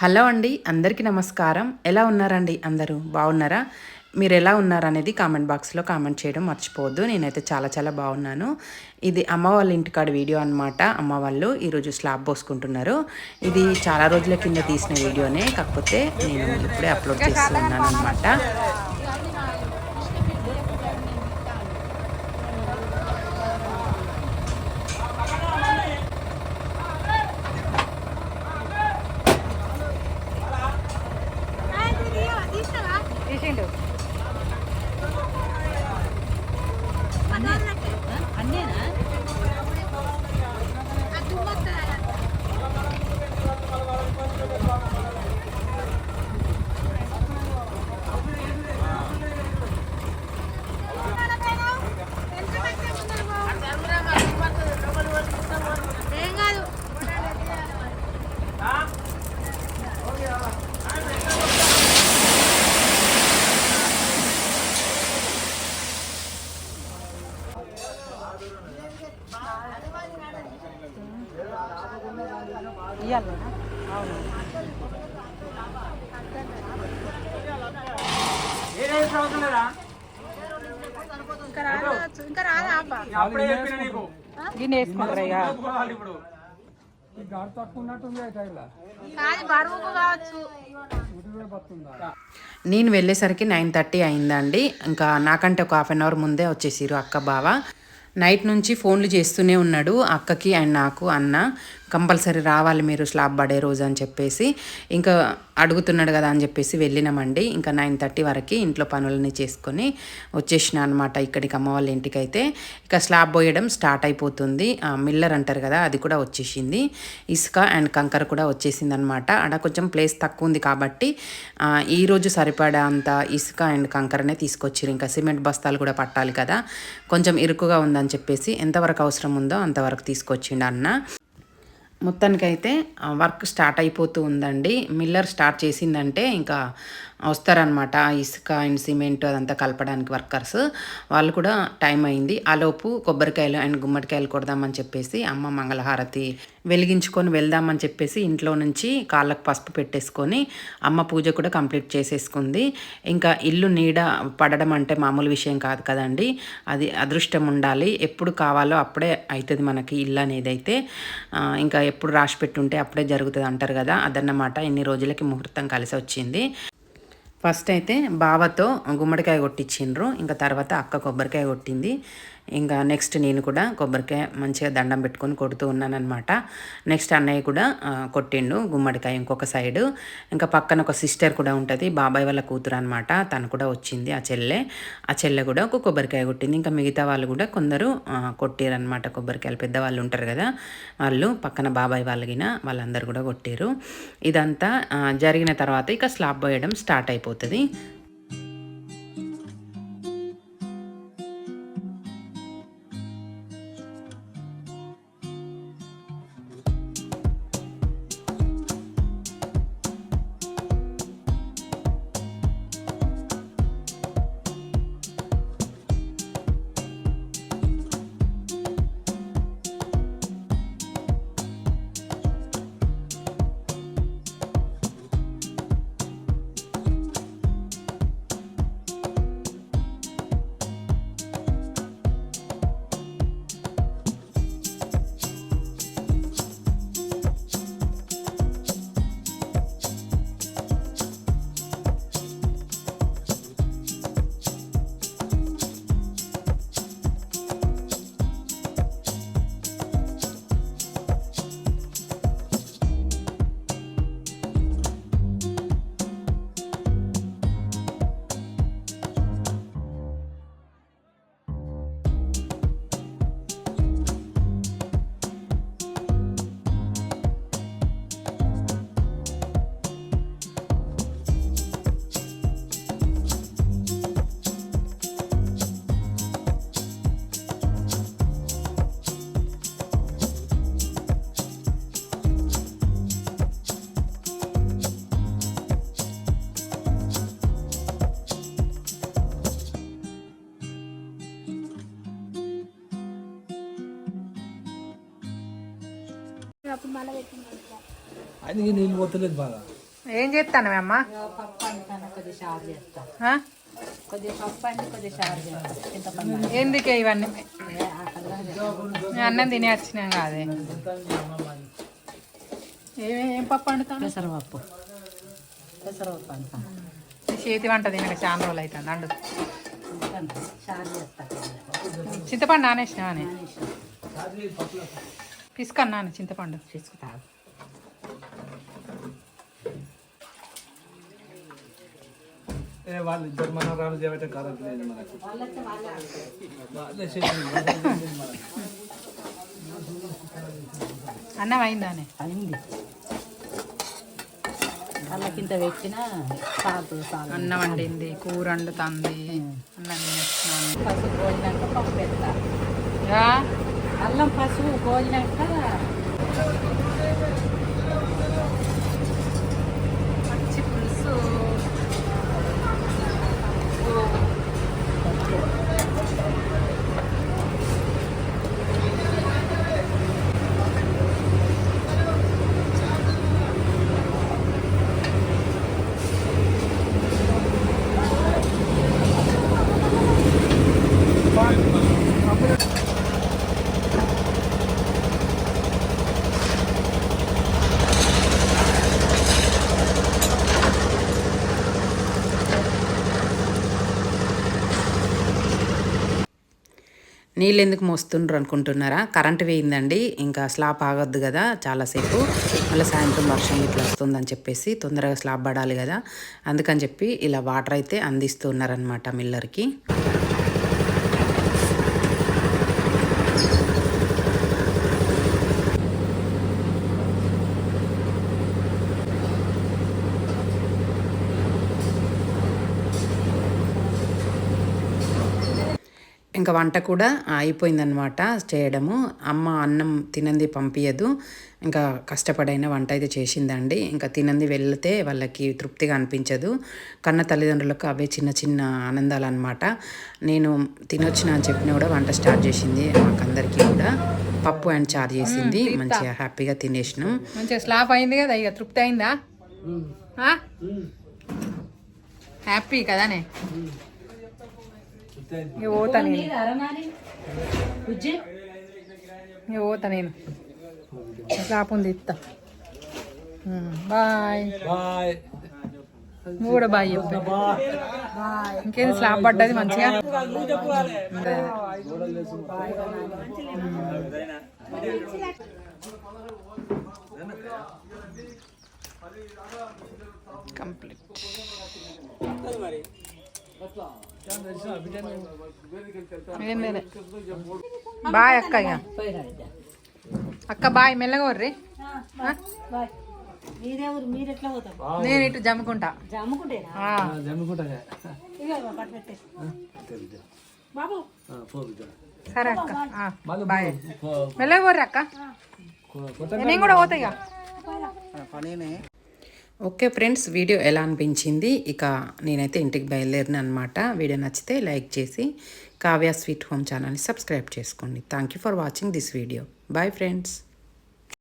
Hello అండి అందరికీ నమస్కారం. ఎలా ఉన్నారండి అందరూ? బాగున్నారా? మీరు ఎలా ఉన్నారనేది కామెంట్ బాక్స్లో కామెంట్ చేయడం మర్చిపోవద్దు. నేనైతే చాలా చాలా బాగున్నాను. ఇది అమ్మ వాళ్ళ ఇంటికాడ వీడియో అనమాట అమ్మ వాళ్ళు ఈరోజు స్లాబ్ పోసుకుంటున్నారు. ఇది చాలా రోజుల కింద తీసిన వీడియోనే. కాకపోతే నేను ఇప్పుడే అప్లోడ్ చేస్తున్నాను అనమాట తీసిండు అన్నేనా ఏం కాదు అవును. ఇంకా రాదా? ఇక నేను వెళ్ళేసరికి నైన్ థర్టీ అయిందండి. ఇంకా నాకంటే ఒక హాఫ్ అన్ అవర్ ముందే వచ్చేసిరు అక్క బావ. నైట్ నుంచి ఫోన్లు చేస్తూనే ఉన్నాడు అక్కకి అండ్ నాకు అన్న. కంపల్సరీ రావాలి మీరు స్లాబ్ పడే రోజు అని చెప్పేసి. ఇంకా అడుగుతున్నాడు కదా అని చెప్పేసి వెళ్ళినామండి. ఇంకా నైన్ థర్టీ వరకు ఇంట్లో పనులన్నీ చేసుకొని వచ్చేసిన అనమాట ఇక్కడికి అమ్మ వాళ్ళ ఇంటికి అయితే ఇక స్లాబ్ పోయడం స్టార్ట్ అయిపోతుంది. మిల్లర్ అంటారు కదా అది కూడా వచ్చేసింది. ఇసుక అండ్ కంకర కూడా వచ్చేసింది అనమాట అక్కడ కొంచెం ప్లేస్ తక్కువ ఉంది కాబట్టి ఈరోజు ఈ రోజు సరిపడా అంత ఇసుక అండ్ కంకరనే తీసుకొచ్చారు. ఇంకా సిమెంట్ బస్తాలు కూడా పట్టాలి కదా. కొంచెం ఇరుకుగా ఉందని చెప్పేసి ఎంతవరకు అవసరం ఉందో అంతవరకు తీసుకొచ్చిండు అన్న. మొత్తానికైతే వర్క్ స్టార్ట్ అయిపోతూ ఉందండి. మిల్లర్ స్టార్ట్ చేసిందంటే ఇంకా వస్తారనమాట ఇసుక అండ్ సిమెంట్ అదంతా కలపడానికి వర్కర్స్. వాళ్ళు కూడా టైం అయింది. ఆలోపు కొబ్బరికాయలు అండ్ గుమ్మడికాయలు కొడదామని చెప్పేసి అమ్మ మంగళహారతి వెలిగించుకొని వెళ్దామని చెప్పేసి ఇంట్లో నుంచి కాళ్ళకు పసుపు పెట్టేసుకొని అమ్మ పూజ కూడా కంప్లీట్ చేసేసుకుంది. ఇంకా ఇల్లు నీడ పడడం అంటే మామూలు విషయం కాదు కదండి. అది అదృష్టం ఉండాలి. ఎప్పుడు కావాలో అప్పుడే అవుతుంది మనకి ఇల్లు అనేది అయితే ఇంకా ఎప్పుడు రాసి పెట్టుంటే అప్పుడే జరుగుతుంది అంటారు కదా. అదన్నమాట. ఇన్ని రోజులకి ముహూర్తం కలిసి వచ్చింది ఫస్ట్ అయితే బావతో గుమ్మడికాయ కొట్టించిండ్రు. ఇంకా తర్వాత అక్క కొబ్బరికాయ కొట్టింది. ఇంకా నెక్స్ట్ నేను కూడా కొబ్బరికాయ మంచిగా దండం పెట్టుకొని కొడుతూ ఉన్నానమాట నెక్స్ట్ అన్నయ్య కూడా కొట్టిండు గుమ్మడికాయ ఇంకొక సైడు ఇంకా పక్కన ఒక సిస్టర్ కూడా ఉంటుంది బాబాయ్ వాళ్ళ కూతురు అనమాట తను కూడా వచ్చింది ఆ చెల్లె. ఆ చెల్లె కూడా ఒక కొబ్బరికాయ కొట్టింది. ఇంకా మిగతా వాళ్ళు కూడా కొందరు కొట్టారనమాట కొబ్బరికాయలు. పెద్దవాళ్ళు ఉంటారు కదా వాళ్ళు పక్కన బాబాయ్ వాళ్ళగిన వాళ్ళందరూ కూడా కొట్టారు ఇదంతా జరిగిన తర్వాత ఇక స్లాబ్ పోయడం స్టార్ట్ అయిపోతుంది. అది నీళ్ళు పోతలేదు బాగా. ఏం చేస్తాను అమ్మ? ఎందుకే ఇవన్నీ? అన్నం తినే వచ్చినాం కాదే. ఏం పప్పు వండుతాను? పెసరపప్పు. పెసరపప్పు అంతా ఈ చేతి వంట తినక చాలా రోజులు అవుతుంది అండు. చింతపండు నానేసినావని నానేసి పిసుకన్నాను చింతపండు. తీసుకుంటా ఏ వాళ్ళు ఇద్దరు లేదు మనకు. వాళ్ళైతే వాళ్ళే ఆడుతారు. వాళ్ళే చేసింది అన్నం అయిందానే అయింది. వాళ్ళకింత పెట్టిన అన్నం వండింది కూర వండుతుంది అన్నం పసుపు కోసినాక పప్పు పెడతా. యా, అల్లం పసుపు కోసినాక నీళ్ళు ఎందుకు మోస్తుండ్రు అనుకుంటున్నారా? కరెంట్ వేయిందండి. ఇంకా స్లాబ్ ఆగొద్దు కదా చాలాసేపు. మళ్ళీ సాయంత్రం వర్షం ఇట్లా వస్తుందని చెప్పేసి తొందరగా స్లాబ్ పడాలి కదా. అందుకని చెప్పి ఇలా వాటర్ అయితే అందిస్తున్నారనమాట మిల్లర్కి. ఇంకా వంట కూడా అయిపోయిందనమాట చేయడము. అమ్మ అన్నం తినంది పంపించదు ఇంకా కష్టపడైన వంట అయితే చేసిందండి. ఇంకా తినంది వెళ్తే వాళ్ళకి తృప్తిగా అనిపించదు. కన్న తల్లిదండ్రులకు అవే చిన్న చిన్న ఆనందాలు అనమాట నేను తినొచ్చిన అని చెప్పినా కూడా వంట స్టార్ట్ చేసింది మాకందరికీ కూడా. పప్పు అండ్ చారు చేసింది. మంచిగా హ్యాపీగా తినేసినాం. మంచిగా స్లాప్ అయింది కదా ఇక తృప్తి అయిందా? హ్యాపీ కదానే? ఇక పోతా నేను. ఇక పోతా నేను. స్లాప్ ఉంది ఇస్తా బాయ్. బాయ్. నువ్వు కూడా బాయ్ చెప్పు. ఇంకేంది స్లాబ్ పడ్డది మంచిగా. కంప్లీట్. బాయ్ అక్క ఇక అక్క బాయ్ మెల్లగా వర్రి. నేను ఇటు జమ్ముకుంటా. సరే అక్క. బాయ్. మెల్లగా వర్రి అక్క. నేను కూడా పోతా ఇక ఓకే ఫ్రెండ్స్ వీడియో ఎలా అనిపించింది? ఇక నేనైతే ఇంటికి బయలుదేరిన అనమాట వీడియో నచ్చితే లైక్ చేసి కావ్య స్వీట్ హోమ్ ఛానల్ని సబ్స్క్రైబ్ చేసుకోండి. Thank you for watching this video bye friends